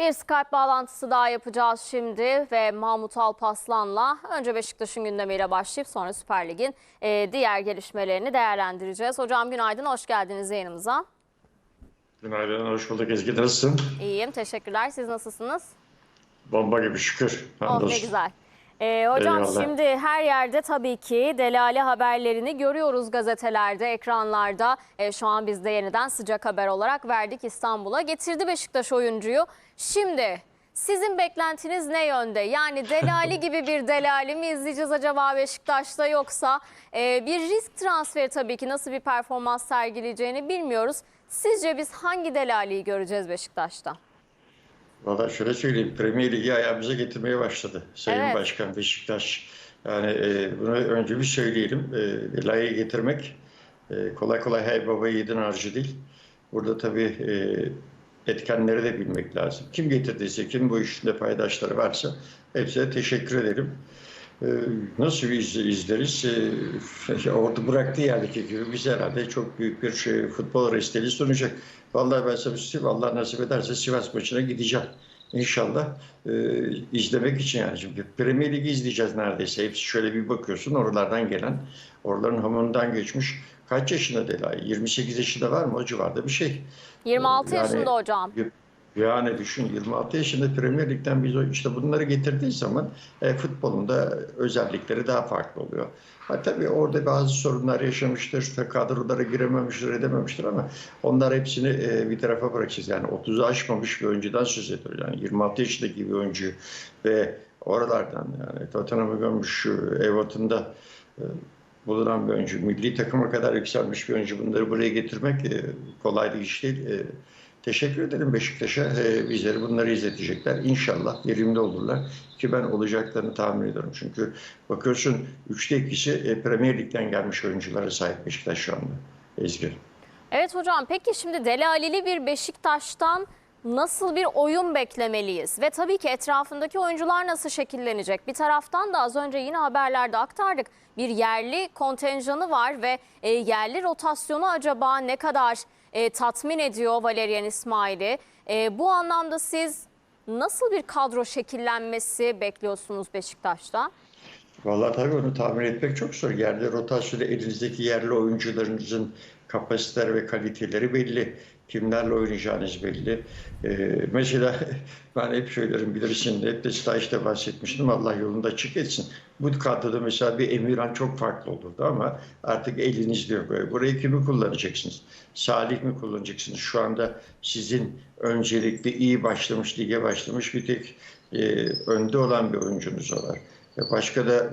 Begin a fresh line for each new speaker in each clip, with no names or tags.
Bir Skype bağlantısı daha yapacağız şimdi ve Mahmut Alpaslan'la önce Beşiktaş'ın gündemiyle başlayıp sonra Süper Lig'in e, diğer gelişmelerini değerlendireceğiz. Hocam günaydın, hoş geldiniz yayınımıza.
Günaydın, hoş bulduk Ezgi. Nasılsın?
İyiyim, teşekkürler. Siz nasılsınız?
Bomba gibi şükür.
Oh ne güzel. Ee, hocam
Eyvallah.
şimdi her yerde tabii ki delale haberlerini görüyoruz gazetelerde, ekranlarda. Ee, şu an biz de yeniden sıcak haber olarak verdik İstanbul'a. Getirdi Beşiktaş oyuncuyu. Şimdi sizin beklentiniz ne yönde? Yani delali gibi bir delali mi izleyeceğiz acaba Beşiktaş'ta yoksa e, bir risk transferi tabii ki nasıl bir performans sergileyeceğini bilmiyoruz. Sizce biz hangi delaliyi göreceğiz Beşiktaş'ta?
Valla şöyle söyleyeyim, Premier Ligi ayağımıza getirmeye başladı Sayın
Evet.
Başkan Beşiktaş. Yani e, bunu önce bir söyleyelim. E, Layı getirmek e, kolay kolay hey baba yiğidin harcı değil. Burada tabii e, etkenleri de bilmek lazım. Kim getirdiyse, kim bu işinde paydaşları varsa hepsine teşekkür ederim. E, nasıl iz, izleriz? E, orada bıraktığı yerdeki gibi biz herhalde çok büyük bir şey, futbol resteli sunacak. Vallahi ben sana şey Allah nasip ederse Sivas maçına gideceğim. İnşallah e, izlemek için yani çünkü Premier Ligi izleyeceğiz neredeyse. Hepsi şöyle bir bakıyorsun oralardan gelen, oraların hamurundan geçmiş. Kaç yaşında Delay? 28 yaşında var mı o civarda bir şey.
26
Yani-
yaşında hocam.
Yani düşün 26 yaşında Premier Lig'den biz işte bunları getirdiği zaman e, futbolun da özellikleri daha farklı oluyor. Ha, tabii orada bazı sorunlar yaşamıştır, kadrolara girememiştir, edememiştir ama onlar hepsini e, bir tarafa bırakacağız. Yani 30'u aşmamış bir oyuncudan söz ediyoruz. Yani 26 yaşındaki bir oyuncu ve oralardan yani Tottenham'ı görmüş, Everton'da e, bulunan bir oyuncu, milli takıma kadar yükselmiş bir oyuncu bunları buraya getirmek e, kolay bir iş değil. E, Teşekkür ederim Beşiktaş'a. Ee, bizleri bunları izletecekler. İnşallah verimli olurlar. Ki ben olacaklarını tahmin ediyorum. Çünkü bakıyorsun üçte ikisi e, Premier Lig'den gelmiş oyunculara sahip Beşiktaş şu anda. Ezgi.
Evet hocam peki şimdi Delalili bir Beşiktaş'tan nasıl bir oyun beklemeliyiz? Ve tabii ki etrafındaki oyuncular nasıl şekillenecek? Bir taraftan da az önce yine haberlerde aktardık. Bir yerli kontenjanı var ve e, yerli rotasyonu acaba ne kadar e, tatmin ediyor Valerian İsmail'i? E, bu anlamda siz nasıl bir kadro şekillenmesi bekliyorsunuz Beşiktaş'ta?
Vallahi tabii onu tahmin etmek çok zor. Yerde rotasyonu elinizdeki yerli oyuncularınızın kapasiteleri ve kaliteleri belli. Kimlerle oynayacağınız belli. Ee, mesela ben hep söylerim bilirsin, hep de stajda bahsetmiştim. Allah yolunda açık etsin. Bu kadroda mesela bir Emirhan çok farklı olurdu ama artık elinizde yok. Böyle. Burayı kimi kullanacaksınız? Salih mi kullanacaksınız? Şu anda sizin öncelikle iyi başlamış, lige başlamış bir tek e, önde olan bir oyuncunuz var. E, Başka da e,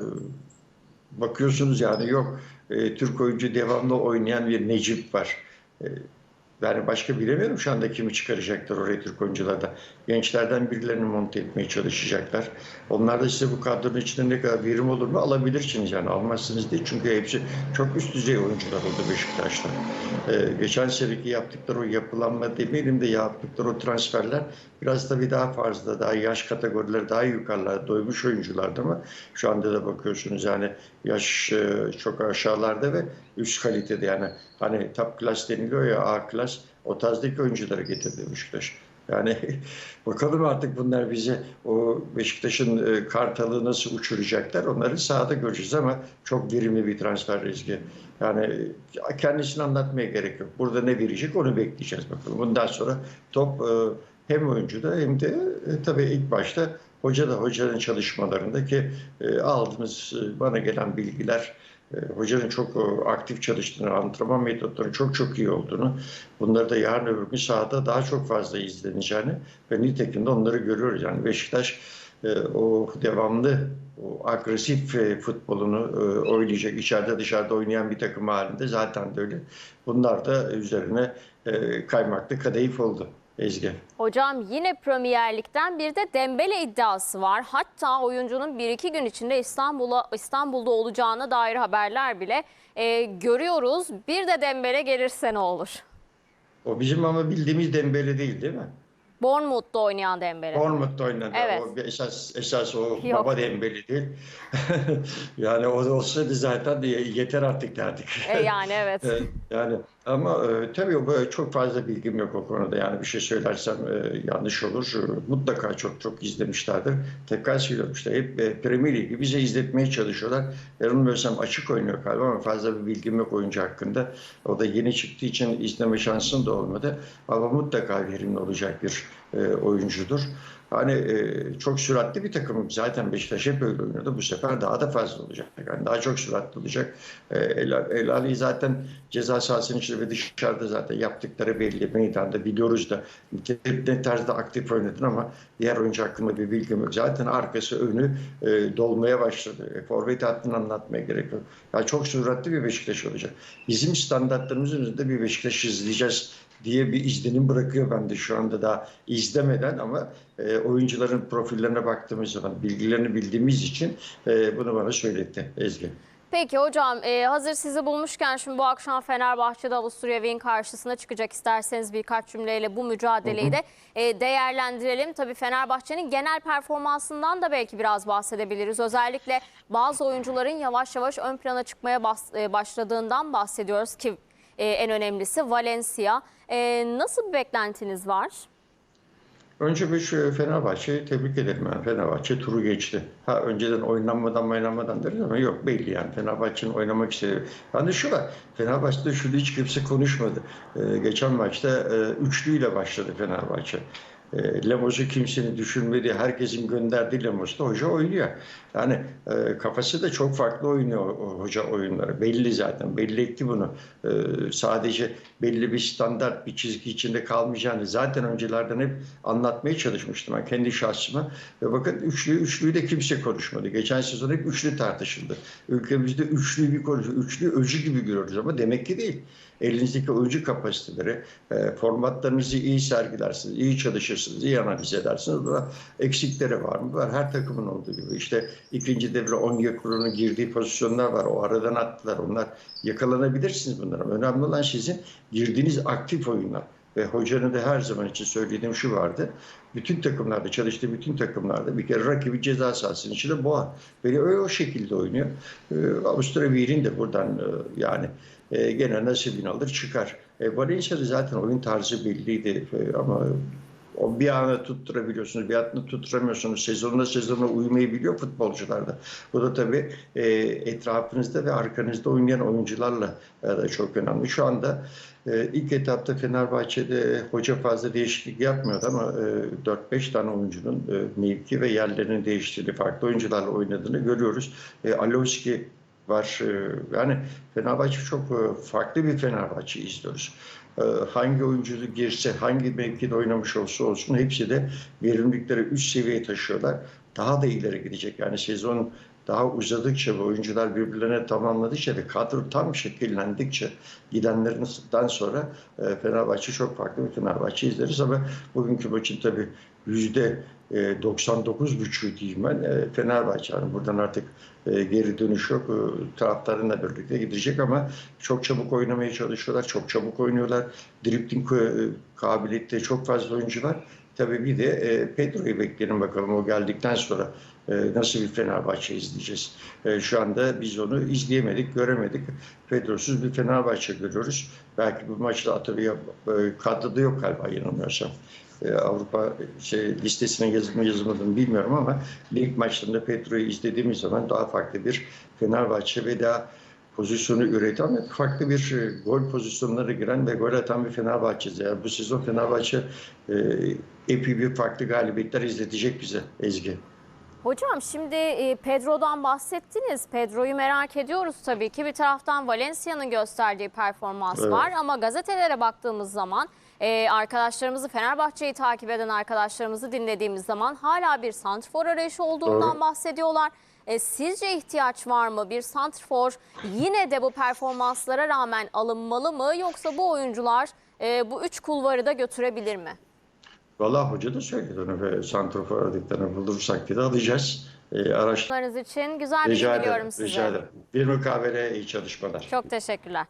bakıyorsunuz yani yok e, Türk oyuncu devamlı oynayan bir Necip var. E, yani başka bilemiyorum şu anda kimi çıkaracaklar oraya Türk oyuncularda. Gençlerden birilerini monte etmeye çalışacaklar. Onlar da size bu kadronun içinde ne kadar verim olur mu alabilirsiniz yani almazsınız değil. Çünkü hepsi çok üst düzey oyuncular oldu Beşiktaş'ta. Ee, geçen seneki yaptıkları o yapılanma demeyelim de yaptıkları o transferler biraz tabii daha fazla, daha yaş kategorileri daha yukarılarda doymuş oyunculardı ama şu anda da bakıyorsunuz yani yaş e, çok aşağılarda ve üst kalitede yani hani top class deniliyor ya A class o tarzdaki oyuncuları getirdi Beşiktaş. Yani bakalım artık bunlar bize o Beşiktaş'ın e, kartalı nasıl uçuracaklar onları sahada göreceğiz ama çok verimli bir transfer riski. Yani kendisini anlatmaya gerek yok. Burada ne verecek onu bekleyeceğiz bakalım. Bundan sonra top e, hem oyuncuda hem de e, tabii ilk başta hoca da hocanın çalışmalarında ki e, aldığımız e, bana gelen bilgiler e, hocanın çok e, aktif çalıştığını, antrenman metotlarının çok çok iyi olduğunu, bunları da yarın öbür gün sahada daha çok fazla izleneceğini ve nitekim de onları görüyoruz. Yani Beşiktaş e, o devamlı, o agresif e, futbolunu e, oynayacak, içeride dışarıda oynayan bir takım halinde zaten de öyle. Bunlar da üzerine e, kaymaklı kadayıf oldu Ezgi.
Hocam yine Premier Lig'den bir de Dembele iddiası var. Hatta oyuncunun 1-2 gün içinde İstanbul'a İstanbul'da olacağına dair haberler bile e, görüyoruz. Bir de Dembele gelirse ne olur?
O bizim ama bildiğimiz Dembele değil değil mi?
Bournemouth'ta oynayan Dembele.
Bournemouth'ta oynadı.
Evet.
O bir esas esas o
Yok.
baba Dembele değil. yani o da olsaydı zaten yeter artık derdik.
E, yani. Evet,
yani Ama e, tabii böyle çok fazla bilgim yok o konuda. Yani bir şey söylersem e, yanlış olur. E, mutlaka çok çok izlemişlerdir. Tekrar söylüyorum işte hep e, Premier Ligi bize izletmeye çalışıyorlar. Yanılmıyorsam açık oynuyor galiba ama fazla bir bilgim yok oyuncu hakkında. O da yeni çıktığı için izleme şansım da olmadı. Ama mutlaka verimli olacak bir e, oyuncudur. Hani e, çok süratli bir takım. Zaten Beşiktaş hep öyle oynuyordu. Bu sefer daha da fazla olacak. Yani daha çok süratli olacak. E, El, Ali zaten ceza sahasının içinde ve dışarıda zaten yaptıkları belli. Meydanda biliyoruz da ne tarzda aktif oynadın ama diğer oyuncu hakkında bir bilgim yok. Zaten arkası önü e, dolmaya başladı. E, forvet hattını anlatmaya gerek yok. Yani çok süratli bir Beşiktaş olacak. Bizim standartlarımızın üzerinde bir Beşiktaş izleyeceğiz diye bir izlenim bırakıyor bende şu anda daha izlemeden ama e, oyuncuların profillerine baktığımız zaman bilgilerini bildiğimiz için e, bunu bana söyletti Ezgi.
Peki hocam e, hazır sizi bulmuşken şimdi bu akşam Fenerbahçe'de Avusturya Wien karşısına çıkacak. İsterseniz birkaç cümleyle bu mücadeleyi de e, değerlendirelim. Tabii Fenerbahçe'nin genel performansından da belki biraz bahsedebiliriz. Özellikle bazı oyuncuların yavaş yavaş ön plana çıkmaya bas- e, başladığından bahsediyoruz ki e, en önemlisi Valencia. E, nasıl bir beklentiniz var?
Önce bir şu Fenerbahçe'yi tebrik ederim. Yani Fenerbahçe turu geçti. Ha önceden oynanmadan oynanmadan deriz ama yok belli yani. Fenerbahçe'nin oynamak istediği. Yani şu var. Fenerbahçe'de şunu hiç kimse konuşmadı. Ee, geçen maçta e, üçlüyle başladı Fenerbahçe. E, Lemos'u kimsenin düşünmediği, herkesin gönderdiği Lemos'ta hoca oynuyor. Yani e, kafası da çok farklı oynuyor hoca oyunları. Belli zaten, belli etti bunu. E, sadece belli bir standart, bir çizgi içinde kalmayacağını zaten öncelerden hep anlatmaya çalışmıştım ben kendi şahsıma. Ve bakın üçlü, üçlüyü de kimse konuşmadı. Geçen sezon hep üçlü tartışıldı. Ülkemizde üçlü bir konuşuyor. Üçlü öcü gibi görüyoruz ama demek ki değil. Elinizdeki oyuncu kapasiteleri, e, formatlarınızı iyi sergilersiniz, iyi çalışırsınız, iyi analiz edersiniz. Burada eksikleri var mı? Var. Her takımın olduğu gibi. İşte ikinci devre Onyekuru'nun girdiği pozisyonlar var. O aradan attılar. Onlar yakalanabilirsiniz bunlara. Önemli olan sizin girdiğiniz aktif oyunlar. Ve hocanın da her zaman için söylediğim şu vardı. Bütün takımlarda, çalıştığı bütün takımlarda bir kere rakibi ceza sahasının içinde boğa. Böyle öyle o şekilde oynuyor. Ee, Avusturya Bir'in de buradan e, yani e, gene nasibini alır çıkar. E, Valencia'da zaten oyun tarzı belliydi e, ama bir ana tutturabiliyorsunuz, bir anda tutturamıyorsunuz. Sezonla sezonla uyumayı biliyor futbolcular da. Bu da tabii e, etrafınızda ve arkanızda oynayan oyuncularla e, da çok önemli. Şu anda e, ilk etapta Fenerbahçe'de hoca fazla değişiklik yapmıyordu ama e, 4-5 tane oyuncunun e, mevki ve yerlerini değiştirdiği, farklı oyuncularla oynadığını görüyoruz. E, var. Yani Fenerbahçe çok farklı bir Fenerbahçe izliyoruz. E, Hangi oyuncu girse, hangi mevkide oynamış olsa olsun hepsi de verimlilikleri üst seviyeye taşıyorlar. Daha da ileri gidecek. Yani sezon daha uzadıkça ve oyuncular birbirlerine tamamladıkça ve kadro tam şekillendikçe gidenlerinden sonra e, Fenerbahçe çok farklı bir Fenerbahçe izleriz ama bugünkü maçın tabii yüzde 99,5 diyeyim ben e, Fenerbahçe. Yani buradan artık e, geri dönüş yok. E, Taraftarınla birlikte gidecek ama çok çabuk oynamaya çalışıyorlar. Çok çabuk oynuyorlar. Dribling e, kabiliyette çok fazla oyuncu var. Tabii bir de e, Pedro'yu bekleyelim bakalım o geldikten sonra e, nasıl bir Fenerbahçe izleyeceğiz. E, şu anda biz onu izleyemedik, göremedik. Pedro'suz bir Fenerbahçe görüyoruz. Belki bu maçta hatırlıyor, e, kadroda yok galiba yanılmıyorsam. E, Avrupa şey, listesine yazılma yazılmadığını bilmiyorum ama lig maçlarında Pedro'yu izlediğimiz zaman daha farklı bir Fenerbahçe ve daha pozisyonu üreten ve farklı bir e, gol pozisyonlara giren ve gol atan bir Fenerbahçe. Yani bu sezon Fenerbahçe e, epey bir farklı galibiyetler izletecek bize Ezgi.
Hocam şimdi e, Pedro'dan bahsettiniz. Pedro'yu merak ediyoruz tabii ki. Bir taraftan Valencia'nın gösterdiği performans
Evet.
var ama gazetelere baktığımız zaman e, arkadaşlarımızı Fenerbahçe'yi takip eden arkadaşlarımızı dinlediğimiz zaman hala bir santrfor arayışı olduğundan
Doğru.
bahsediyorlar. E, sizce ihtiyaç var mı? Bir santrfor yine de bu performanslara rağmen alınmalı mı? Yoksa bu oyuncular e, bu üç kulvarı da götürebilir mi?
Vallahi hoca da söyledi onu ve santrofor aradıklarını bulursak diye de alacağız. E, araç
Bunlarınız için güzel bir gün diliyorum size.
rica ederim. Bir mukavele iyi çalışmalar.
Çok teşekkürler.